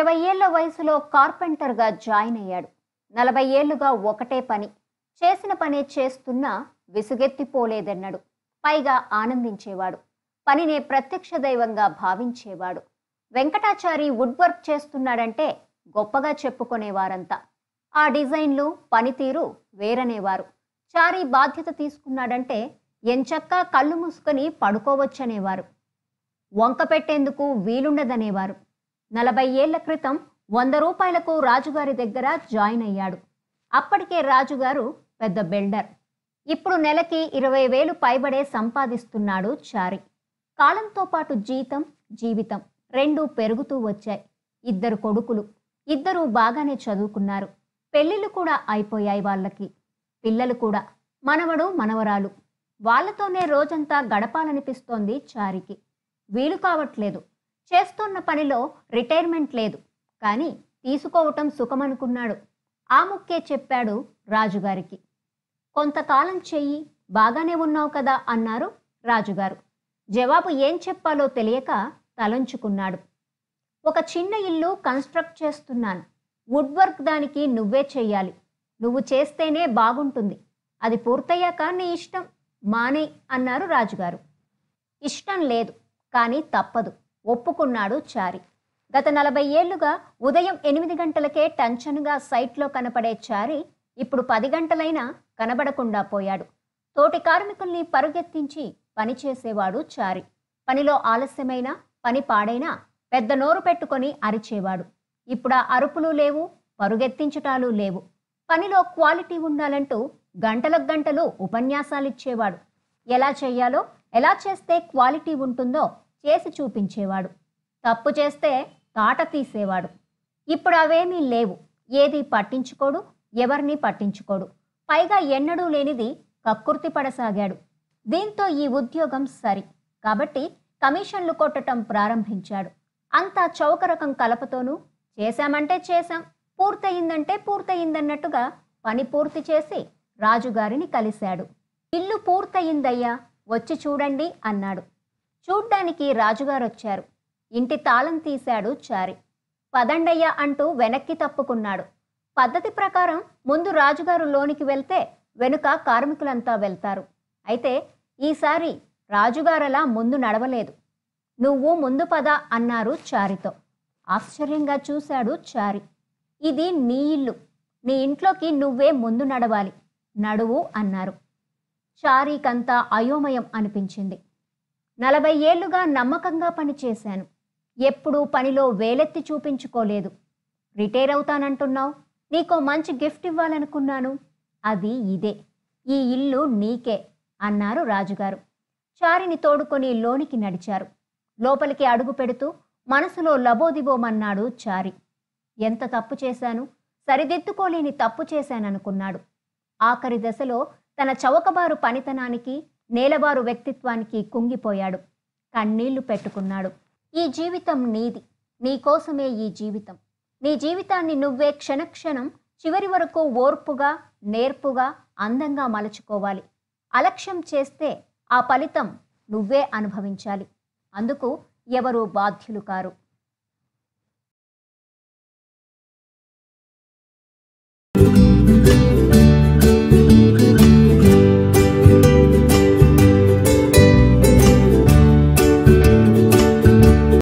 ఇరవై ఏళ్ళ వయసులో కార్పెంటర్గా జాయిన్ అయ్యాడు. నలభై ఏళ్ళుగా ఒకటే పని చేసిన పనే చేస్తున్నా విసుగెత్తిపోలేదన్నాడు. పైగా ఆనందించేవాడు. పనినే ప్రత్యక్ష దైవంగా భావించేవాడు. వెంకటాచారి వుడ్ వర్క్ చేస్తున్నాడంటే గొప్పగా చెప్పుకునేవారంతా. ఆ డిజైన్లు పనితీరు వేరనేవారు. చారి బాధ్యత తీసుకున్నాడంటే ఎంచక్కా కళ్ళు మూసుకొని పడుకోవచ్చనేవారు. వంక పెట్టేందుకు వీలుండదనేవారు. నలభై ఏళ్ళ క్రితం వంద రూపాయలకు రాజుగారి దగ్గర జాయిన్ అయ్యాడు. అప్పటికే రాజుగారు పెద్ద బిల్డర్. ఇప్పుడు నెలకి ఇరవై వేలు పైబడే సంపాదిస్తున్నాడు చారి. కాలంతో పాటు జీతం జీవితం రెండూ పెరుగుతూ వచ్చాయి. ఇద్దరు కొడుకులు ఇద్దరూ బాగానే చదువుకున్నారు. పెళ్ళిళ్ళు కూడా అయిపోయాయి వాళ్ళకి. పిల్లలు కూడా మనవడు మనవరాలు. వాళ్ళతోనే రోజంతా గడపాలనిపిస్తోంది చారికి. వీలు కావట్లేదు. చేస్తున్న పనిలో రిటైర్మెంట్ లేదు. కానీ తీసుకోవటం సుఖమనుకున్నాడు. ఆ ముక్కే చెప్పాడు రాజుగారికి. కొంతకాలం చెయ్యి బాగానే ఉన్నావు కదా అన్నారు రాజుగారు. జవాబు ఏం చెప్పాలో తెలియక తలంచుకున్నాడు. ఒక చిన్న ఇల్లు కన్స్ట్రక్ట్ చేస్తున్నాను. వుడ్ వర్క్ దానికి నువ్వే చెయ్యాలి. నువ్వు చేస్తేనే బాగుంటుంది. అది పూర్తయ్యాక నీ ఇష్టం. మానే అన్నారు రాజుగారు. ఇష్టం లేదు కానీ తప్పదు. ఒప్పుకున్నాడు చారి. గత నలభై ఏళ్ళుగా ఉదయం ఎనిమిది గంటలకే టంచనుగా సైట్లో కనపడే చారి ఇప్పుడు పది గంటలైనా కనబడకుండా పోయాడు. తోటి కార్మికుల్ని పరుగెత్తించి పని చేసేవాడు చారి. పనిలో ఆలస్యమైన పని పాడైనా పెద్ద నోరు పెట్టుకొని అరిచేవాడు. ఇప్పుడు ఆ అరుపులు లేవు పరుగెత్తించటాలు లేవు. పనిలో క్వాలిటీ ఉండాలంటూ గంటలకు గంటలు ఉపన్యాసాలిచ్చేవాడు. ఎలా చేయాలో ఎలా చేస్తే క్వాలిటీ ఉంటుందో చేసి చూపించేవాడు. తప్పు చేస్తే తాట తీసేవాడు. ఇప్పుడు అవేమీ లేవు. ఏది పట్టించుకోడు ఎవరిని పట్టించుకోడు. పైగా ఎన్నడూ లేనిది కక్కుర్తి పడసాగాడు. దీంతో ఈ ఉద్యోగం సరి. కాబట్టి కమిషన్లు కొట్టటం ప్రారంభించాడు. అంతా చౌకరకం కలపతోనూ చేశామంటే చేశాం పూర్తయిందంటే పూర్తయిందన్నట్టుగా పని పూర్తి చేసి రాజుగారిని కలిశాడు. ఇల్లు పూర్తయిందయ్యా వచ్చి చూడండి అన్నాడు. చూడ్డానికి రాజుగారు వచ్చారు ఇంటి తాళం తీశాడు చారి. పదండయ్య అంటూ వెనక్కి తప్పుకున్నాడు. పద్ధతి ప్రకారం ముందు రాజుగారు లోనికి వెళ్తే వెనుక కార్మికులంతా వెళ్తారు. అయితే ఈసారి రాజుగారలా ముందు నడవలేదు. నువ్వు ముందు పద అన్నారు చారితో. ఆశ్చర్యంగా చూశాడు చారి. ఇది నీ ఇల్లు. నీ ఇంట్లోకి నువ్వే ముందు నడవాలి. నడువు అన్నారు. చారీకంతా అయోమయం అనిపించింది. నలభై ఏళ్ళుగా నమ్మకంగా పనిచేశాను ఎప్పుడూ పనిలో వేలెత్తి చూపించుకోలేదు. రిటైర్ అవుతానంటున్నావు. నీకో మంచి గిఫ్ట్ ఇవ్వాలనుకున్నాను. అది ఇదే. ఈ ఇల్లు నీకే అన్నారు రాజుగారు. చారిని తోడుకొని లోనికి నడిచారు. లోపలికి అడుగు పెడుతూ మనసులో లబోదిబోమన్నాడు చారి. ఎంత తప్పు చేశాను? సరిదిద్దుకోలేని తప్పు చేశాననుకున్నాడు. ఆఖరి దశలో తన చౌకబారు పనితనానికి నేలవారు వ్యక్తిత్వానికి కుంగిపోయాడు. కన్నీళ్ళు పెట్టుకున్నాడు. ఈ జీవితం నీది. నీకోసమే ఈ జీవితం. నీ జీవితాన్ని నువ్వే క్షణక్షణం చివరి వరకు ఓర్పుగా నేర్పుగా అందంగా మలుచుకోవాలి. అలక్ష్యం చేస్తే ఆ ఫలితం నువ్వే అనుభవించాలి. అందుకు ఎవరూ బాధ్యులు కారు?